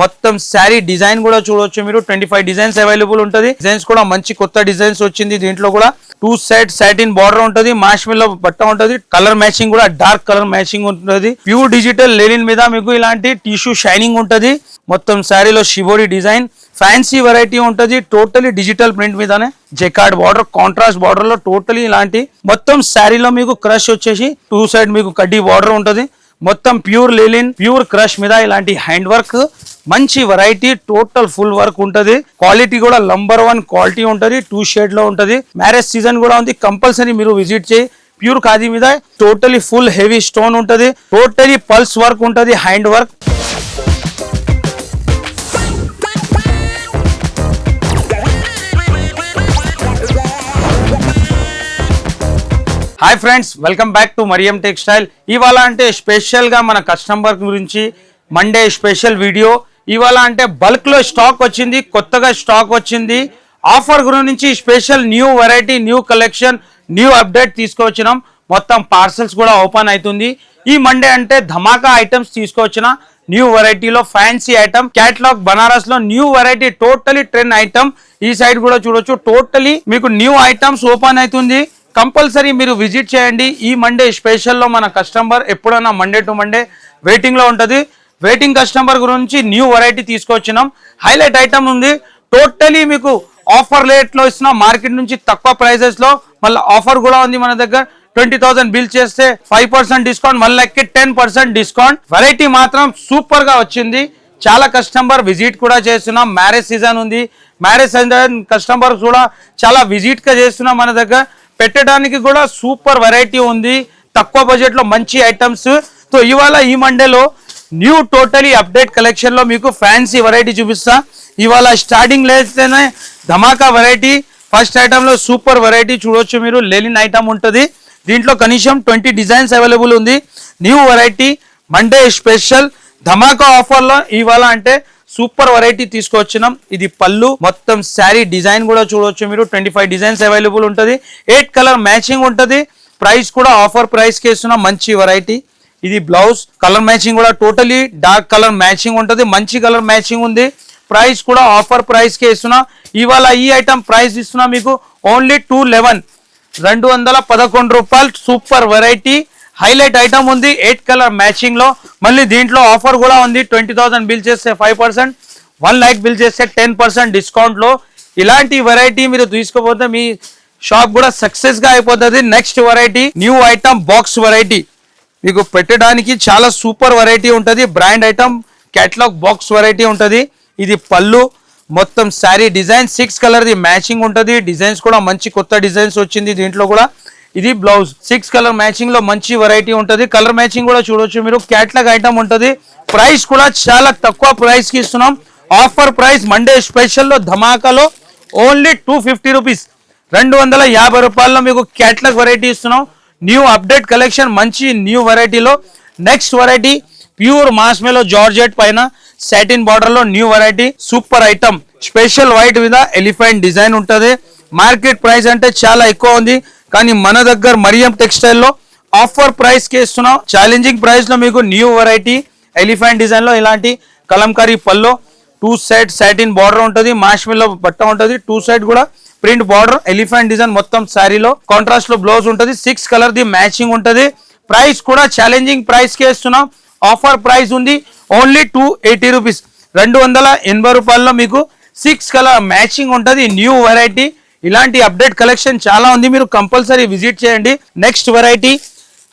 మొత్తం శారీ డిజైన్ కూడా చూడొచ్చు మీరు. ట్వంటీ ఫైవ్ డిజైన్స్ అవైలబుల్ ఉంటుంది. డిజైన్స్ కూడా మంచి కొత్త డిజైన్స్ వచ్చింది దీంట్లో కూడా. టూ సైడ్ సాటిన్ బార్డర్ ఉంటుంది మాష్మిల్లో బట్ట ఉంటుంది కలర్ మ్యాచింగ్ కూడా డార్క్ కలర్ మ్యాచింగ్ ఉంటుంది. ప్యూర్ డిజిటల్ లెనిన్ మీద మీకు ఇలాంటి టిష్యూ షైనింగ్ ఉంటుంది. మొత్తం శారీలో షిబోరి డిజైన్ ఫ్యాన్సీ వెరైటీ ఉంటుంది. టోటలీ డిజిటల్ ప్రింట్ మీదనే. జెకార్డ్ బార్డర్ కాంట్రాస్ట్ బార్డర్లో టోటలీ ఇలాంటి. మొత్తం శారీలో మీకు క్రష్ వచ్చేసి టూ సైడ్ మీకు కడ్డీ బార్డర్ ఉంటుంది. మొత్తం ప్యూర్ లిలిన్ ప్యూర్ క్రష్ మీద ఇలాంటి హ్యాండ్ వర్క్ మంచి వెరైటీ టోటల్ ఫుల్ వర్క్ ఉంటది. క్వాలిటీ కూడా నంబర్ వన్ క్వాలిటీ ఉంటది టూ షేడ్లో ఉంటది. మ్యారేజ్ సీజన్ కూడా ఉంది కంపల్సరీ మీరు విజిట్ చేయి. ప్యూర్ ఖాదీ మీద టోటలీ ఫుల్ హెవీ స్టోన్ ఉంటది. టోటలీ పల్స్ వర్క్ ఉంటది hand work hi friends welcome back to Mariyam textile. ఇవాళ అంటే స్పెషల్గా మన కస్టమర్ గురించి మండే స్పెషల్ వీడియో ఇవాళ అంటే బల్క్లో స్టాక్ వచ్చింది కొత్తగా స్టాక్ వచ్చింది. ఆఫర్ గురించి special new variety new collection new update తీసుకొచ్చినాం. మొత్తం పార్సల్స్ కూడా ఓపెన్ అవుతుంది ఈ మండే అంటే ధమాకా ఐటమ్స్ తీసుకొచ్చిన న్యూ వెరైటీలో fancy item catalogue బనారస్లో new variety totally trend item ఈ సైడ్ కూడా చూడొచ్చు టోటలీ మీకు న్యూ ఐటమ్స్ ఓపెన్ అవుతుంది. కంపల్సరీ మీరు విజిట్ చేయండి. ఈ మండే స్పెషల్లో మన కస్టమర్ ఎప్పుడైనా మండే టు మండే వెయిటింగ్లో ఉంటుంది. వెయిటింగ్ కస్టమర్ గురించి న్యూ వెరైటీ తీసుకొచ్చినాం. హైలైట్ ఐటమ్ ఉంది. టోటలీ మీకు ఆఫర్ రేట్లో ఇచ్చిన మార్కెట్ నుంచి తక్కువ ప్రైజెస్లో మళ్ళీ ఆఫర్ కూడా ఉంది మన దగ్గర. ట్వంటీ థౌసండ్ బిల్ చేస్తే ఫైవ్ పర్సెంట్ డిస్కౌంట్ మళ్ళీ ఎక్కి టెన్ పర్సెంట్ డిస్కౌంట్ వెరైటీ మాత్రం సూపర్గా వచ్చింది. చాలా కస్టమర్ విజిట్ కూడా చేస్తున్నాం. మ్యారేజ్ సీజన్ ఉంది. మ్యారేజ్ సీజన్ కస్టమర్ కూడా చాలా విజిట్గా చేస్తున్నాం మన దగ్గర. పెట్టడానికి కూడా సూపర్ వెరైటీ ఉంది. తక్కువ బడ్జెట్లో మంచి ఐటమ్స్. సో ఇవాళ ఈ మండేలో న్యూ టోటలీ అప్డేట్ కలెక్షన్లో మీకు ఫ్యాన్సీ వెరైటీ చూపిస్తా. ఇవాళ స్టార్టింగ్ లేస్తేనే ధమాకా వెరైటీ ఫస్ట్ ఐటమ్లో సూపర్ వెరైటీ చూడొచ్చు మీరు. లెలిన్ ఐటమ్ ఉంటుంది. దీంట్లో కనీసం ట్వంటీ డిజైన్స్ అవైలబుల్ ఉంది. New variety Monday special. ధమాకా ఆఫర్లో ఇవాళ అంటే సూపర్ వెరైటీ తీసుకొచ్చినాం. ఇది పళ్ళు మొత్తం శారీ డిజైన్ కూడా చూడవచ్చు మీరు. ట్వంటీ ఫైవ్ డిజైన్స్ అవైలబుల్ ఉంటుంది. ఎయిట్ కలర్ మ్యాచింగ్ ఉంటుంది. ప్రైస్ కూడా ఆఫర్ ప్రైస్కి మంచి వెరైటీ. ఇది బ్లౌజ్ కలర్ మ్యాచింగ్ కూడా టోటలీ డార్క్ కలర్ మ్యాచింగ్ ఉంటుంది. మంచి కలర్ మ్యాచింగ్ ఉంది. ప్రైస్ కూడా ఆఫర్ ప్రైస్కి ఇస్తున్నా ఇవాళ ఈ ఐటమ్ ప్రైస్ ఇస్తున్నా మీకు ఓన్లీ టూ లెవెన్. రెండు వందల పదకొండు రూపాయలు సూపర్ వెరైటీ. హైలైట్ ఐటమ్ ఉంది. ఎయిట్ కలర్ మ్యాచింగ్లో. మళ్ళీ దీంట్లో ఆఫర్ కూడా ఉంది. ట్వంటీ థౌసండ్ బిల్ చేస్తే five percent. One lakh bill చేస్తే టెన్ పర్సెంట్ డిస్కౌంట్లో. ఇలాంటి వెరైటీ మీరు తీసుకుపోతే మీ షాప్ కూడా సక్సెస్గా అయిపోతుంది. Next variety new item box variety మీకు పెట్టడానికి చాలా సూపర్ వెరైటీ ఉంటుంది. Brand item catalogue box variety ఉంటుంది. ఇది పళ్ళు మొత్తం శారీ డిజైన్ సిక్స్ కలర్ది మ్యాచింగ్ ఉంటుంది. డిజైన్స్ కూడా మంచి కొత్త డిజైన్స్ వచ్చింది దీంట్లో కూడా. ఇది బ్లౌజ్. సిక్స్ కలర్ మ్యాచింగ్లో మంచి వెరైటీ ఉంటుంది. కలర్ మ్యాచింగ్ కూడా చూడొచ్చు మీరు. క్యాట్లాగ్ ఐటమ్ ఉంటుంది. ప్రైస్ కూడా చాలా తక్కువ ప్రైస్కి ఇస్తున్నాం. ఆఫర్ ప్రైస్ మండే స్పెషల్లో ధమాకాలో ఓన్లీ టూ ఫిఫ్టీ రూపీస్ రెండు వందల యాభై రూపాయల్లో మీకు క్యాట్లాగ్ వెరైటీ ఇస్తున్నాం. న్యూ అప్డేట్ కలెక్షన్ మంచి న్యూ వెరైటీలో నెక్స్ట్ వెరైటీ ప్యూర్ మాస్మేలో జార్జెట్ పైన. సాటిన్ బార్డర్లో new variety super item special white మీద ఎలిఫెంట్ డిజైన్ ఉంటుంది. మార్కెట్ ప్రైస్ అంటే చాలా ఎక్కువ ఉంది. కానీ మన దగ్గర మరియం టెక్స్టైల్లో ఆఫర్ ప్రైస్కి ఇస్తున్నాం. ఛాలెంజింగ్ ప్రైస్లో మీకు న్యూ వెరైటీ ఎలిఫెంట్ డిజైన్లో ఇలాంటి కలంకారీ పల్లో టూ సైడ్ సాటిన్ బార్డర్ ఉంటుంది మాష్మిల్లో బట్ట ఉంటుంది. టూ సైడ్ కూడా ప్రింట్ బార్డర్ ఎలిఫెంట్ డిజైన్ మొత్తం శారీలో కాంట్రాస్ట్లో బ్లౌజ్ ఉంటుంది సిక్స్ కలర్ ది మ్యాచింగ్ ఉంటుంది. ప్రైస్ కూడా ఛాలెంజింగ్ ప్రైస్కి ఇస్తున్నాం. ఆఫర్ ప్రైస్ ఉంది ఓన్లీ టూ ఎయిటీ రూపీస్ రెండు వందల ఎనభై రూపాయల్లో మీకు సిక్స్ కలర్ మ్యాచింగ్ ఉంటుంది న్యూ వెరైటీ ఇలాంటి అప్డేట్ కలెక్షన్ చాలా ఉంది. మీరు కంపల్సరీ విజిట్ చేయండి. నెక్స్ట్ వెరైటీ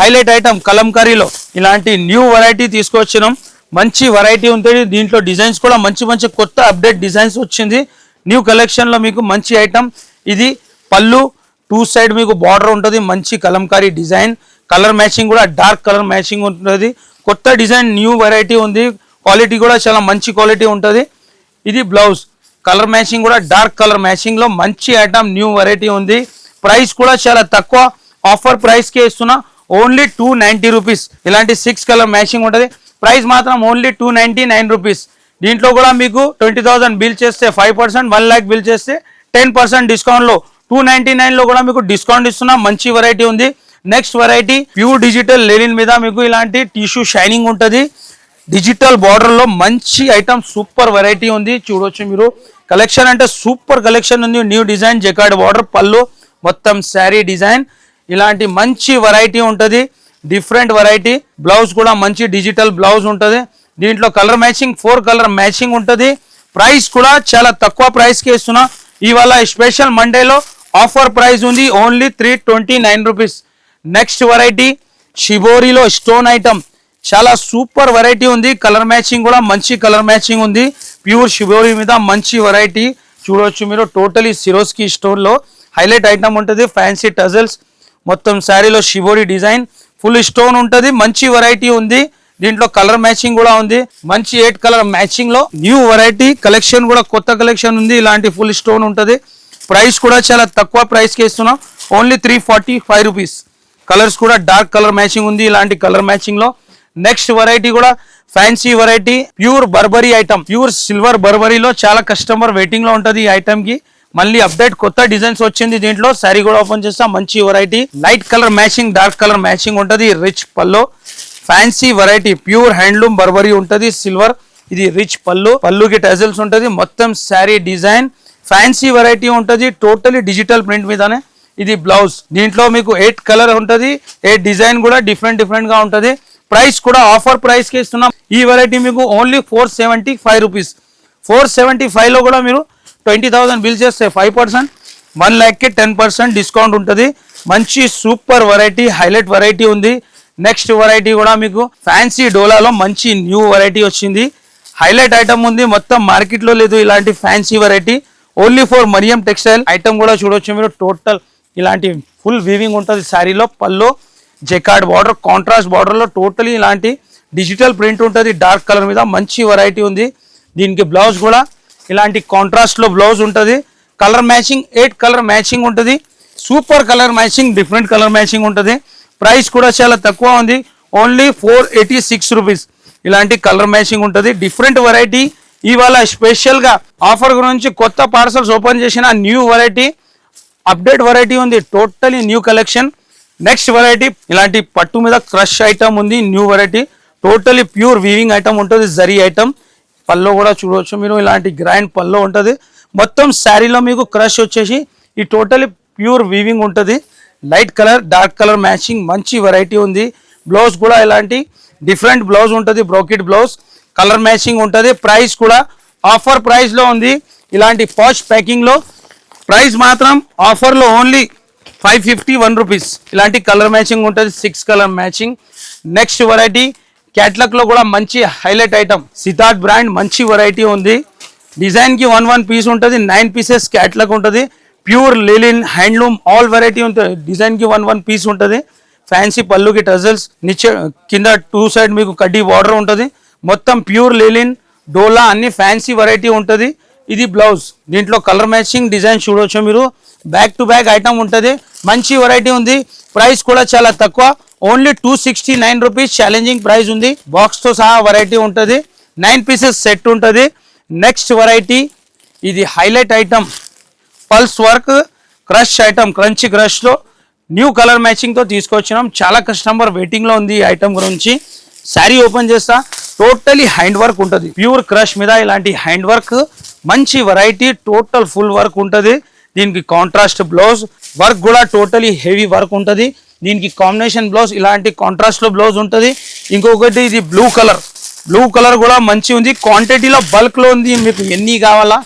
హైలైట్ ఐటమ్ కలంకారీలో ఇలాంటి న్యూ వెరైటీ తీసుకొచ్చినాం. మంచి వెరైటీ ఉంటుంది దీంట్లో డిజైన్స్ కూడా మంచి మంచి కొత్త అప్డేట్ డిజైన్స్ వచ్చింది. న్యూ కలెక్షన్లో మీకు మంచి ఐటమ్ ఇది పళ్ళు టూ సైడ్ మీకు బార్డర్ ఉంటుంది. మంచి కలంకారీ డిజైన్ కలర్ మ్యాచింగ్ కూడా డార్క్ కలర్ మ్యాచింగ్ ఉంటుంది. కొత్త డిజైన్ న్యూ వెరైటీ ఉంది. క్వాలిటీ కూడా చాలా మంచి క్వాలిటీ ఉంటుంది. ఇది బ్లౌజ్ కలర్ మ్యాచింగ్ కూడా డార్క్ కలర్ మ్యాచింగ్లో మంచి ఐటమ్ న్యూ వెరైటీ ఉంది. ప్రైస్ కూడా చాలా తక్కువ. ఆఫర్ ప్రైస్ కే ఇస్తున్నా. Only two ninety rupees. ఇలాంటి సిక్స్ కలర్ మ్యాచింగ్ ఉంటుంది. ప్రైస్ మాత్రం only two ninety nine rupees. దీంట్లో కూడా మీకు ట్వంటీ థౌసండ్ బిల్ చేస్తే five percent one lakh bill చేస్తే టెన్ పర్సెంట్ డిస్కౌంట్లో. టూ నైన్టీ నైన్లో కూడా మీకు డిస్కౌంట్ ఇస్తున్నా. మంచి వెరైటీ ఉంది. Next variety pure digital linen మీద మీకు ఇలాంటి టిష్యూ షైనింగ్ ఉంటుంది. డిజిటల్ బార్డర్లో మంచి ఐటమ్ సూపర్ వెరైటీ ఉంది. చూడొచ్చు మీరు. కలెక్షన్ అంటే సూపర్ కలెక్షన్ ఉంది. New design jacquard border pallu మొత్తం శారీ డిజైన్. ఇలాంటి మంచి వెరైటీ ఉంటుంది. డిఫరెంట్ వెరైటీ బ్లౌజ్ కూడా మంచి డిజిటల్ బ్లౌజ్ ఉంటుంది. దీంట్లో colour matching four colour matching ఉంటుంది. ప్రైస్ కూడా చాలా తక్కువ ప్రైస్కి ఇస్తున్నా. ఇవాళ స్పెషల్ మండేలో ఆఫర్ ప్రైస్ ఉంది. Only three twenty nine rupees next variety షిబోరిలో stone item చాలా సూపర్ వెరైటీ ఉంది. కలర్ మ్యాచింగ్ కూడా మంచి కలర్ మ్యాచింగ్ ఉంది. ప్యూర్ షిబోరి మీద మంచి వెరైటీ చూడవచ్చు మీరు. టోటలీ సిరోస్కి స్టోన్లో హైలైట్ ఐటమ్ ఉంటుంది ఫ్యాన్సీ టజల్స్ మొత్తం శారీలో షిబోరి డిజైన్ ఫుల్ స్టోన్ ఉంటుంది మంచి వెరైటీ ఉంది. దీంట్లో కలర్ మ్యాచింగ్ కూడా ఉంది. మంచి ఎయిట్ కలర్ మ్యాచింగ్లో న్యూ వెరైటీ కలెక్షన్ కూడా కొత్త కలెక్షన్ ఉంది. ఇలాంటి ఫుల్ స్టోన్ ఉంటుంది. ప్రైస్ కూడా చాలా తక్కువ ప్రైస్కి ఇస్తున్నాం. Only three forty five rupees colours కూడా డార్క్ కలర్ మ్యాచింగ్ ఉంది. ఇలాంటి కలర్ మ్యాచింగ్లో నెక్స్ట్ వెరైటీ కూడా fancy variety pure burberry item pure silver బర్బరీలో చాలా కస్టమర్ వెయిటింగ్లో ఉంటుంది ఈ ఐటమ్కి. మళ్ళీ అప్డేట్ కొత్త డిజైన్స్ వచ్చింది దీంట్లో శారీ కూడా ఓపెన్ చేస్తా మంచి variety light colour matching dark colour matching ఉంటుంది రిచ్ పల్లో fancy variety pure handloom burberry ఉంటుంది సిల్వర్ ఇది రిచ్ పళ్ళు. పళ్ళుకి టజల్స్ ఉంటుంది మొత్తం శారీ డిజైన్ ఫ్యాన్సీ వెరైటీ ఉంటుంది టోటలీ డిజిటల్ ప్రింట్ మీదనే. ఇది బ్లౌజ్ దీంట్లో మీకు ఎయిట్ కలర్ ఉంటుంది ఎయిట్ డిజైన్ కూడా డిఫరెంట్ డిఫరెంట్గా ఉంటుంది. ప్రైస్ కూడా ఆఫర్ ప్రైస్కి ఇస్తున్నాం. ఈ వెరైటీ మీకు only four seventy five rupees. Four seventy ఫైవ్లో కూడా మీరు ట్వంటీ థౌసండ్ బిల్ చేస్తే ఫైవ్ పర్సెంట్ వన్ ల్యాక్కి టెన్ పర్సెంట్ డిస్కౌంట్ ఉంటుంది. మంచి సూపర్ వెరైటీ హైలైట్ వెరైటీ ఉంది. నెక్స్ట్ వెరైటీ కూడా మీకు ఫ్యాన్సీ డోలాలో మంచి న్యూ వెరైటీ వచ్చింది. హైలైట్ ఐటమ్ ఉంది. మొత్తం మార్కెట్లో లేదు ఇలాంటి fancy variety. Only for Mariyam textile item కూడా చూడొచ్చు మీరు. టోటల్ ఇలాంటి ఫుల్ వీవింగ్ ఉంటుంది శారీలో పల్లో. జెకార్డ్ బార్డర్ కాంట్రాస్ట్ బార్డర్లో టోటలీ ఇలాంటి డిజిటల్ ప్రింట్ ఉంటుంది. డార్క్ కలర్ మీద మంచి వెరైటీ ఉంది. దీనికి బ్లౌజ్ కూడా ఇలాంటి కాంట్రాస్ట్లో బ్లౌజ్ ఉంటుంది. Colour matching eight colour matching ఉంటుంది. Super colour matching different colour matching ఉంటుంది. ప్రైస్ కూడా చాలా తక్కువ ఉంది. Only four eighty six rupees ఇలాంటి కలర్ మ్యాచింగ్ ఉంటుంది. డిఫరెంట్ వెరైటీ ఇవాళ స్పెషల్గా ఆఫర్ గురించి కొత్త పార్సల్స్ ఓపెన్ చేసిన న్యూ వెరైటీ అప్డేట్ వెరైటీ ఉంది. Totally new collection next variety ఇలాంటి పట్టు మీద క్రష్ ఐటమ్ ఉంది new variety totally pure weaving item ఉంటుంది జరీ ఐటమ్ పల్లో కూడా చూడవచ్చు మీరు ఇలాంటి గ్రాండ్ పల్లో ఉంటుంది. మొత్తం శారీలో మీకు క్రష్ వచ్చేసి ఈ టోటలీ ప్యూర్ వీవింగ్ ఉంటుంది. Light colour dark colour matching మంచి వెరైటీ ఉంది. బ్లౌజ్ కూడా ఇలాంటి డిఫరెంట్ బ్లౌజ్ ఉంటుంది బ్రోకెట్ బ్లౌజ్ కలర్ మ్యాచింగ్ ఉంటుంది ప్రైస్ కూడా ఆఫర్ ప్రైస్లో ఉంది. ఇలాంటి ఫాస్ట్ ప్యాకింగ్లో ప్రైస్ మాత్రం ఆఫర్లో only five fifty one rupees. ఇలాంటి కలర్ మ్యాచింగ్ ఉంటుంది six colour matching. Next variety క్యాట్లాగ్లో కూడా మంచి హైలైట్ ఐటమ్ సితార్ట్ బ్రాండ్ మంచి వెరైటీ ఉంది. డిజైన్కి వన్ వన్ పీస్ ఉంటుంది నైన్ పీసెస్ క్యాట్లాగ్ ఉంటుంది. Pure linen handloom all variety ఉంటుంది. డిజైన్కి వన్ వన్ పీస్ ఉంటుంది. ఫ్యాన్సీ పళ్ళుకి టజల్స్ నిచ్చే కింద టూ సైడ్ మీకు కడ్డీ బార్డర్ ఉంటుంది. మొత్తం ప్యూర్ లిలిన్ డోలా అన్ని ఫ్యాన్సీ వెరైటీ ఉంటుంది. ఇది బ్లౌజ్. దీంట్లో కలర్ మ్యాచింగ్ డిజైన్ చూడవచ్చు మీరు. బ్యాక్ టు బ్యాక్ ఐటమ్ ఉంటుంది. మంచి వెరైటీ ఉంది. ప్రైస్ కూడా చాలా తక్కువ. Only two sixty nine rupees challenging price ఉంది బాక్స్తో సహా వెరైటీ ఉంటుంది. నైన్ పీసెస్ సెట్ ఉంటుంది. నెక్స్ట్ వెరైటీ ఇది highlight item pulse work crush item crunch క్రష్లో న్యూ కలర్ మ్యాచింగ్తో తీసుకొచ్చినాం. చాలా కస్టమర్ వెయిటింగ్లో ఉంది ఈ ఐటమ్ గురించి. శారీ ఓపెన్ చేస్తా. టోటలీ హ్యాండ్ వర్క్ ఉంటుంది. ప్యూర్ క్రష్ మీద ఇలాంటి హ్యాండ్ వర్క్ మంచి వెరైటీ టోటల్ ఫుల్ వర్క్ ఉంటుంది. దీనికి కాంట్రాస్ట్ బ్లౌజ్ వర్క్ కూడా టోటలీ హెవీ వర్క్ ఉంటుంది. దీనికి కాంబినేషన్ బ్లౌజ్ ఇలాంటి కాంట్రాస్ట్లో బ్లౌజ్ ఉంటుంది. ఇంకొకటి ఇది బ్లూ కలర్ బ్లూ కలర్ కూడా మంచి ఉంది. క్వాంటిటీలో బల్క్లో ఉంది. మీకు ఎన్ని కావాలా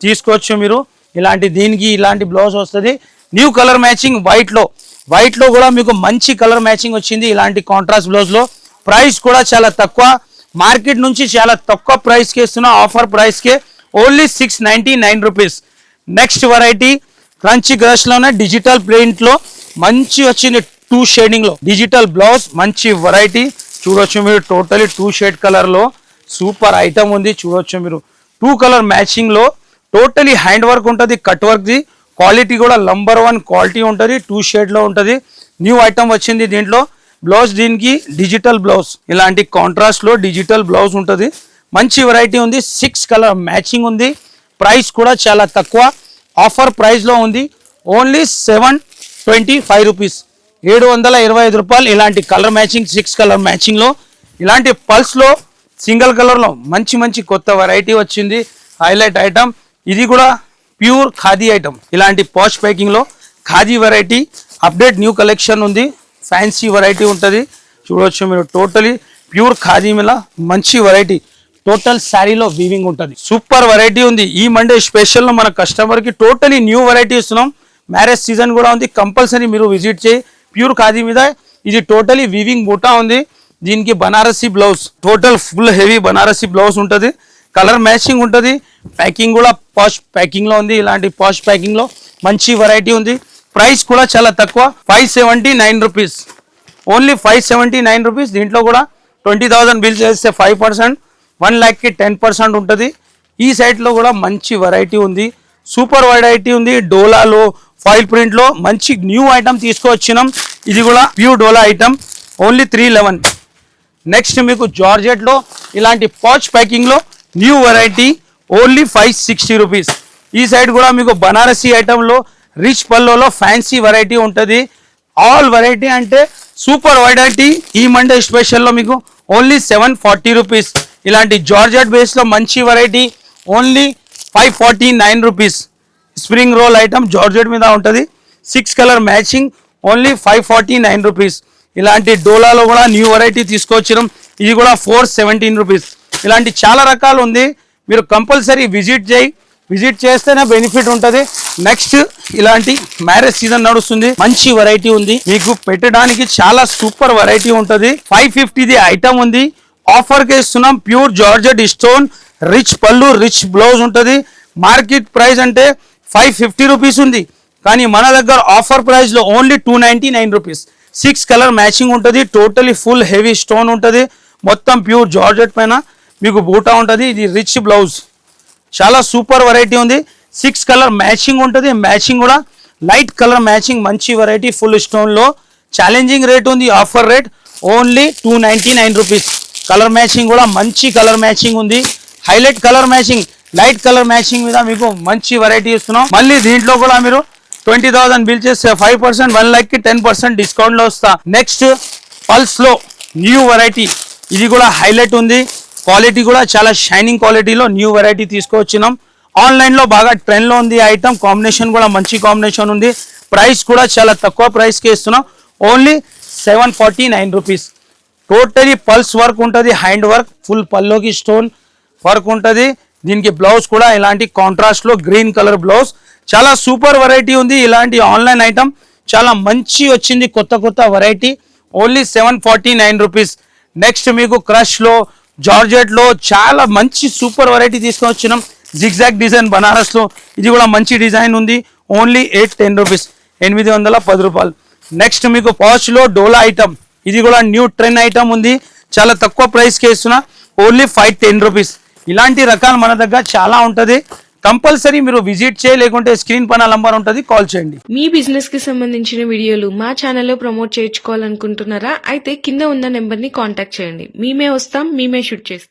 తీసుకోవచ్చు మీరు. ఇలాంటి దీనికి ఇలాంటి బ్లౌజ్ వస్తుంది. న్యూ కలర్ మ్యాచింగ్ వైట్లో వైట్లో కూడా మీకు మంచి కలర్ మ్యాచింగ్ వచ్చింది ఇలాంటి కాంట్రాస్ట్ బ్లౌజ్లో ప్రైస్ కూడా చాలా తక్కువ. మార్కెట్ నుంచి చాలా తక్కువ ప్రైస్కి ఇస్తున్నా. Offer ప్రైస్కే only six ninety nine rupees. Next variety crunchy crush digital ప్రింట్లో మంచి వచ్చింది టూ షేడింగ్లో డిజిటల్ బ్లౌజ్ మంచి వెరైటీ చూడొచ్చు మీరు టోటలీ టూ షేడ్ కలర్లో సూపర్ ఐటమ్ ఉంది చూడొచ్చు మీరు. టూ కలర్ మ్యాచింగ్లో టోటలీ హ్యాండ్ వర్క్ ఉంటుంది కట్ వర్క్ది క్వాలిటీ కూడా నంబర్ వన్ క్వాలిటీ ఉంటుంది టూ షేడ్లో ఉంటుంది. న్యూ ఐటమ్ వచ్చింది దీంట్లో. బ్లౌజ్ దీనికి డిజిటల్ బ్లౌజ్ ఇలాంటి కాంట్రాస్ట్లో డిజిటల్ బ్లౌజ్ ఉంటుంది. మంచి వెరైటీ ఉంది. సిక్స్ కలర్ మ్యాచింగ్ ఉంది. ప్రైస్ కూడా చాలా తక్కువ. ఆఫర్ ప్రైస్లో ఉంది. Only seven twenty five rupees ఏడు వందల ఇరవై ఐదు రూపాయలు ఇలాంటి కలర్ మ్యాచింగ్ సిక్స్ కలర్ మ్యాచింగ్లో ఇలాంటి పల్స్లో సింగిల్ కలర్లో మంచి మంచి కొత్త వెరైటీ వచ్చింది. హైలైట్ ఐటమ్ ఇది కూడా ప్యూర్ ఖాదీ ఐటమ్ ఇలాంటి posh ప్యాకింగ్లో khadi variety update new collection ఉంది. ఫ్యాన్సీ వెరైటీ ఉంటుంది. చూడవచ్చు మీరు టోటలీ ప్యూర్ ఖాదీ మీద మంచి వెరైటీ టోటల్ శారీలో వీవింగ్ ఉంటుంది. సూపర్ వెరైటీ ఉంది. ఈ మండే స్పెషల్లో మన కస్టమర్కి టోటలీ న్యూ వెరైటీ ఇస్తున్నాం. మ్యారేజ్ సీజన్ కూడా ఉంది. కంపల్సరీ మీరు విజిట్ చేయి. ప్యూర్ ఖాదీ మీద. ఇది టోటలీ వీవింగ్ బూటా ఉంది. దీనికి Banarasi blouse total full heavy Banarasi blouse ఉంటుంది. కలర్ మ్యాచింగ్ ఉంటుంది. ప్యాకింగ్ కూడా పాష్ ప్యాకింగ్లో ఉంది. ఇలాంటి పాష్ ప్యాకింగ్లో మంచి వెరైటీ ఉంది. ప్రైస్ కూడా చాలా తక్కువ. Five seventy nine rupees only five seventy nine rupees దీంట్లో కూడా ట్వంటీ థౌసండ్ బిల్ చేస్తే ఫైవ్ పర్సెంట్ వన్ ల్యాక్కి టెన్ పర్సెంట్ ఉంటుంది. ఈ సైట్లో కూడా మంచి వెరైటీ ఉంది. సూపర్ వెరైటీ ఉంది. డోలాలో ఫాయిల్ ప్రింట్లో మంచి న్యూ ఐటమ్ తీసుకువచ్చినాం ఇది కూడా ప్యూ డోలా item only three eleven next మీకు జార్జెట్లో ఇలాంటి patch ప్యాకింగ్లో new variety only five sixty rupees ఈ సైడ్ కూడా మీకు బనారసీ ఐటెంలో రిచ్ పల్లోలో ఫ్యాన్సీ వెరైటీ ఉంటుంది. ఆల్ వెరైటీ అంటే సూపర్ వెరైటీ ఈ మండే స్పెషల్లో మీకు ఓన్లీ సెవెన్ ఫార్టీ రూపీస్ ఇలాంటి జార్జెట్ బేస్లో మంచి variety only five forty nine rupees spring roll item georgette మీద ఉంటుంది. Six colour matching only five forty nine rupees ఇలాంటి డోలాలో కూడా న్యూ వెరైటీ తీసుకొచ్చినాం. ఇది కూడా ఫోర్ సెవెంటీన్ రూపీస్ ఇలాంటి చాలా రకాలు ఉంది. మీరు కంపల్సరీ విజిట్ చేయి. విజిట్ చేస్తేనే బెనిఫిట్ ఉంటుంది. నెక్స్ట్ ఇలాంటి మ్యారేజ్ సీజన్ నడుస్తుంది. మంచి వెరైటీ ఉంది. మీకు పెట్టడానికి చాలా సూపర్ వెరైటీ ఉంటుంది. ఫైవ్ ఫిఫ్టీది ఐటమ్ ఉంది. ఆఫర్కి ఇస్తున్నాం. ప్యూర్ జార్జెట్ స్టోన్ రిచ్ పళ్ళు రిచ్ బ్లౌజ్ ఉంటుంది. మార్కెట్ ప్రైస్ అంటే ఫైవ్ ఫిఫ్టీ రూపీస్ ఉంది. కానీ మన దగ్గర ఆఫర్ ప్రైస్లో only two ninety nine rupees. Six colour matching ఉంటుంది. టోటలీ ఫుల్ హెవీ స్టోన్ ఉంటుంది. మొత్తం ప్యూర్ జార్జెట్ పైన మీకు బూటా ఉంటుంది. ఇది రిచ్ బ్లౌజ్. చాలా సూపర్ వెరైటీ ఉంది. సిక్స్ కలర్ మ్యాచింగ్ ఉంటుంది. మ్యాచింగ్ కూడా లైట్ కలర్ మ్యాచింగ్ మంచి వెరైటీ ఫుల్ స్టోన్లో. ఛాలెంజింగ్ రేట్ ఉంది. Offer rate only two ninety nine rupees. Colour matching కూడా మంచి కలర్ మ్యాచింగ్ ఉంది. Highlight colour matching light colour matching మీద మీకు మంచి వెరైటీ ఇస్తున్నాం. మళ్ళీ దీంట్లో కూడా మీరు ట్వంటీ థౌసండ్ బిల్ చేస్తే ఫైవ్ పర్సెంట్ వన్ ల్యాక్కి టెన్ పర్సెంట్ డిస్కౌంట్లో వస్తా. నెక్స్ట్ పల్స్లో న్యూ వెరైటీ ఇది కూడా హైలైట్ ఉంది. క్వాలిటీ కూడా చాలా షైనింగ్ క్వాలిటీలో న్యూ వెరైటీ తీసుకొచ్చినాం. ఆన్లైన్లో బాగా ట్రెండ్లో ఉంది ఐటమ్ కాంబినేషన్ కూడా మంచి కాంబినేషన్ ఉంది. ప్రైస్ కూడా చాలా తక్కువ ప్రైస్కి ఇస్తున్నాం. Only seven forty nine rupees totally pulse work ఉంటుంది హ్యాండ్ వర్క్ ఫుల్ పల్లోకి స్టోన్ వర్క్ ఉంటుంది. దీనికి బ్లౌజ్ కూడా ఇలాంటి కాంట్రాస్ట్లో గ్రీన్ కలర్ బ్లౌజ్. చాలా సూపర్ వెరైటీ ఉంది ఇలాంటి ఆన్లైన్ ఐటమ్. చాలా మంచి వచ్చింది కొత్త కొత్త variety only seven forty nine rupees next మీకు క్రష్లో జార్జెట్లో చాలా మంచి సూపర్ వెరైటీ తీసుకొని వచ్చినాం. జిగ్జాగ్ డిజైన్ బనారస్లో ఇది కూడా మంచి డిజైన్ ఉంది. ఓన్లీ ఎయిట్ టెన్ రూపీస్ ఎనిమిది వందల పది రూపాయలు. నెక్స్ట్ మీకు పాచ్లో డోలా ఐటమ్ ఇది కూడా న్యూ ట్రెండ్ ఐటమ్ ఉంది. చాలా తక్కువ ప్రైస్కి ఇస్తున్నా. ఓన్లీ ఫైవ్ టెన్ రూపీస్ ఇలాంటి రకాలు మన దగ్గర చాలా ఉంటుంది. కంపల్సరీ మీరు విజిట్ చేయ లేకుంటే స్క్రీన్ పైన నంబర్ ఉంటుంది కాల్ చేయండి. మీ బిజినెస్కి సంబంధించిన వీడియోలు మా ఛానల్లో ప్రమోట్ చేయించుకోవాలనుకుంటున్నారా? అయితే కింద ఉన్న నెంబర్ని కాంటాక్ట్ చేయండి. మేమే వస్తాం మేమే షూట్ చేస్తాం.